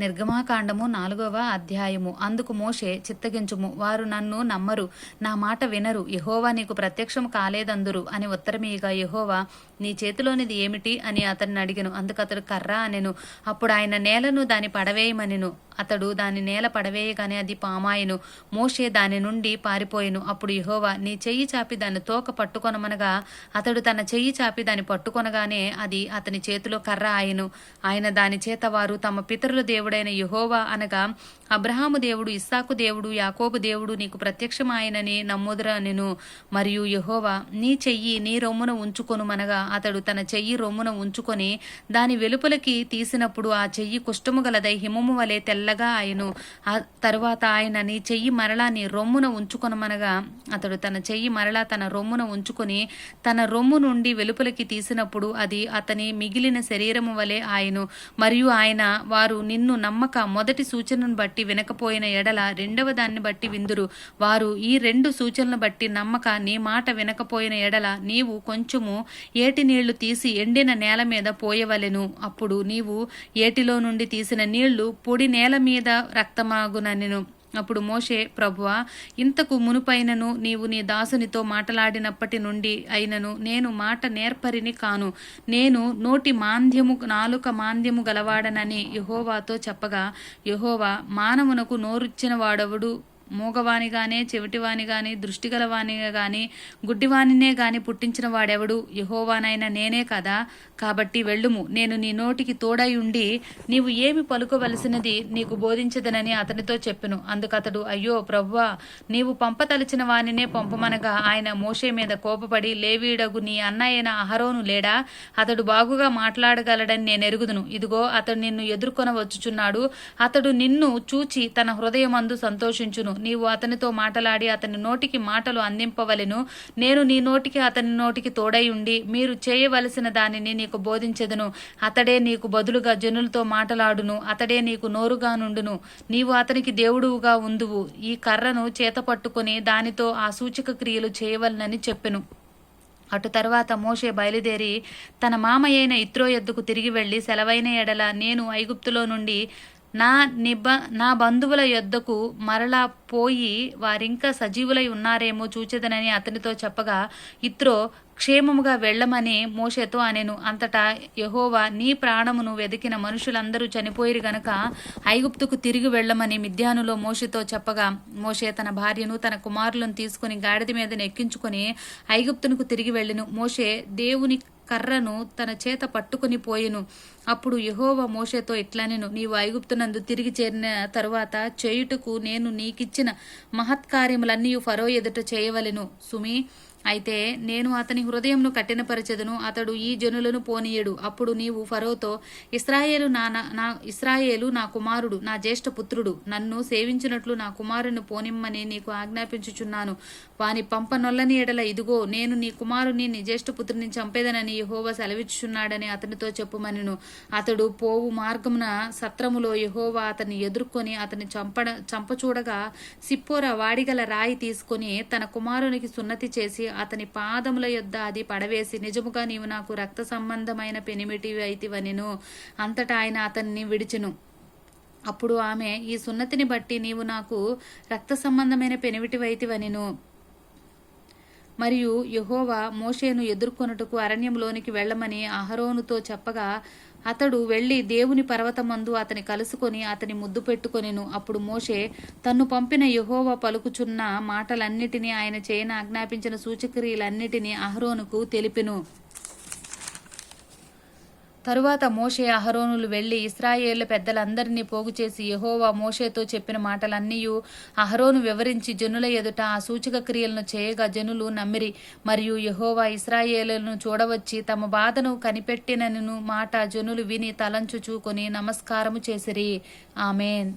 నిర్గమాకాండము నాలుగవ అధ్యాయము. అందుకు మోషే చిత్తగించుము. వారు నన్ను నమ్మరు. నా మాట వినరు. యహోవా నీకు ప్రత్యక్షం కాలేదందురు అని ఉత్తరమీయగా యహోవా నీ చేతిలోనిది ఏమిటి అని అతన్ని అడిగను. అందుకు అతడు కర్ర అనెను. అప్పుడు ఆయన నేలను దాని పడవేయమనెను. అతడు దాని నేల పడవేయగానే అది పామాయను. మోషే దాని నుండి పారిపోయెను. అప్పుడు యహోవా నీ చెయ్యి చాపి దాన్ని తోక పట్టుకొనమనగా అతడు తన చెయ్యి చాపి దాన్ని పట్టుకొనగానే అది అతని చేతిలో కర్ర ఆయను. ఆయన దాని చేత వారు తమ పితరుల దేవుడు దేవుడైన యహోవా అనగా అబ్రహాము దేవుడు ఇస్సాకు దేవుడు యాకోబు దేవుడు నీకు ప్రత్యక్షమాయనని నమ్ముదురా నేను మరియు యహోవా నీ చెయ్యి నీ రొమ్మున ఉంచుకొనుమనగా అతడు తన చెయ్యి రొమ్మున ఉంచుకొని దాని వెలుపలకి తీసినప్పుడు ఆ చెయ్యి కుష్టము గలదై హిమము వలె తెల్లగా ఆయను. ఆ తరువాత ఆయన నీ చెయ్యి మరలా నీ రొమ్మున ఉంచుకొనమనగా అతడు తన చెయ్యి మరలా తన రొమ్మున ఉంచుకొని తన రొమ్ము నుండి వెలుపలకి తీసినప్పుడు అది అతని మిగిలిన శరీరము వలె ఆయను. మరియు ఆయన వారు నిన్ను నమ్మక మొదటి సూచనను బట్టి వినకపోయిన ఎడల రెండవ దాన్ని బట్టి విందురు. వారు ఈ రెండు సూచనలను బట్టి నమ్మక నీ మాట వినకపోయిన ఎడల నీవు కొంచెము ఏటి నీళ్ళు తీసి ఎండిన నేల మీద పోయవలెను. అప్పుడు నీవు ఏటిలో నుండి తీసిన నీళ్ళు పొడి నేల మీద రక్తమాగునెను అప్పుడు మోషే ప్రభువా ఇంతకు మునుపైనను నీవు నీ దాసునితో మాట్లాడినప్పటి నుండి అయినను నేను మాట నేర్పరిని కాను. నేను నోటి మాంద్యము నాలుక మాంద్యము గలవాడనని యహోవాతో చెప్పగా యహోవా మానవునకు నోరుచ్చిన వాడవుడు మూగవానిగానే చెవిటివానిగాని దృష్టిగలవానిగా గాని గుడ్డివానినే గాని పుట్టించిన వాడెవడు? యహోవానైనా నేనే కదా. కాబట్టి వెళ్ళుము. నేను నీ నోటికి తోడై ఉండి నీవు ఏమి పలుకోవలసినది నీకు బోధించదనని అతనితో చెప్పెను. అందుకతడు అయ్యో ప్రవ్వా నీవు పంపతలిచిన వానినే పంపమనగా ఆయన మోషే మీద కోపపడి లేవీడగు నీ అన్నయ్యన అహరోను లేడా? అతడు బాగుగా మాట్లాడగలడని నేను ఎరుగుదును ఇదిగో అతడు నిన్ను ఎదుర్కొన వచ్చుచున్నాడు అతడు నిన్ను చూచి తన హృదయమందు సంతోషించును. నీవు అతనితో మాటలాడి అతని నోటికి మాటలు అందింపవలెను. నేను నీ నోటికి అతని నోటికి తోడై ఉండి మీరు చేయవలసిన దానిని నీకు బోధించెదను. అతడే నీకు బదులుగా జనులతో మాటలాడును. అతడే నీకు నోరుగా నుండును. నీవు అతనికి దేవుడువుగా ఉందువు. ఈ కర్రను చేత పట్టుకుని దానితో ఆ సూచక క్రియలు చేయవలనని చెప్పెను. అటు తర్వాత మోషే బయలుదేరి తన మామయ్యైన ఇత్రో ఎద్దుకు తిరిగి వెళ్ళి సెలవైన ఎడల నేను ఐగుప్తులో నుండి నా నిబ నా బంధువుల యొద్దకు మరలా పోయి వారింకా సజీవులై ఉన్నారేమో చూచేదనని అతనితో చెప్పగా ఇత్రో క్షేమముగా వెళ్ళమని మోషేతో అనెను. అంతటా యహోవా నీ ప్రాణమును వెదికిన మనుషులందరూ చనిపోయిరు గనక ఐగుప్తుకు తిరిగి వెళ్ళమని మిద్యానులో మోషతో చెప్పగా మోషే తన భార్యను తన కుమారులను తీసుకుని గాడిద మీద నెక్కించుకుని ఐగుప్తునకు తిరిగి వెళ్ళెను. మోషే దేవుని కర్రను తన చేత పట్టుకుని పోయెను. అప్పుడు యహోవ మోషేతో ఇట్లనెను నీవు ఐగుప్తునందు తిరిగి చేరిన తరువాత చేయుటకు నేను నీకిచ్చిన మహత్కార్యములన్నీ ఫరో ఎదుట చేయవలెను. సుమి అయితే నేను అతని హృదయంను కఠినపరచెదను అతడు ఈ జనులను పోనీయడు. అప్పుడు నీవు ఫరోతో ఇస్రాయేలు నా నా- ఇస్రాయేలు నా కుమారుడు నా జ్యేష్ఠ పుత్రుడు నన్ను సేవించినట్లు నా కుమారుని పోనిమ్మని నీకు ఆజ్ఞాపించుచున్నాను. వాని పంపనొల్లని ఎడల ఇదిగో నేను నీ కుమారుని నీ జ్యేష్ఠ పుత్రుని చంపేదనని యహోవ సెలవిచ్చుచున్నాడని అతనితో చెప్పుమనిను. అతడు పోవు మార్గమున సత్రములో యహోవా అతన్ని ఎదుర్కొని అతని చంపడ చంపచూడగా సిప్పోర వాడిగల రాయి తీసుకొని తన కుమారునికి సున్నతి చేసి అతని పాదముల యొద్ద అది పడవేసి నిజముగా నీవు నాకు రక్త సంబంధమైన పెనిమిటి అయితివనిను అంతటా ఆయన అతన్ని విడిచెను. అప్పుడు ఆమె ఈ సున్నతిని బట్టి నీవు నాకు రక్త సంబంధమైన పెనిమిటివైతివనిను మరియు యహోవా మోషేను ఎదుర్కొనుటకు అరణ్యంలోనికి వెళ్ళమని అహరోనుతో చెప్పగా అతడు వెళ్ళి దేవుని పర్వతమందు అతని కలుసుకొని అతని ముద్దు పెట్టుకొనిను. అప్పుడు మోషే తన్ను పంపిన యహోవ పలుకుచున్న మాటలన్నిటినీ ఆయన చేయన ఆజ్ఞాపించిన సూచక్రియలన్నిటినీ అహరోనుకు తెలిపెను. తరువాత మోషే అహరోనులు వెళ్ళి ఇస్రాయేళ్ళ పెద్దలందరినీ పోగు చేసి మోషేతో చెప్పిన మాటలన్నీయు అహరోను వివరించి జనుల ఎదుట ఆ సూచక క్రియలను చేయగా జనులు నమ్మిరి మరియు యహోవా ఇస్రాయేలును చూడవచ్చి తమ బాధను కనిపెట్టినను మాట జనులు విని తలంచుచూకొని నమస్కారము చేసిరి. ఆమెన్.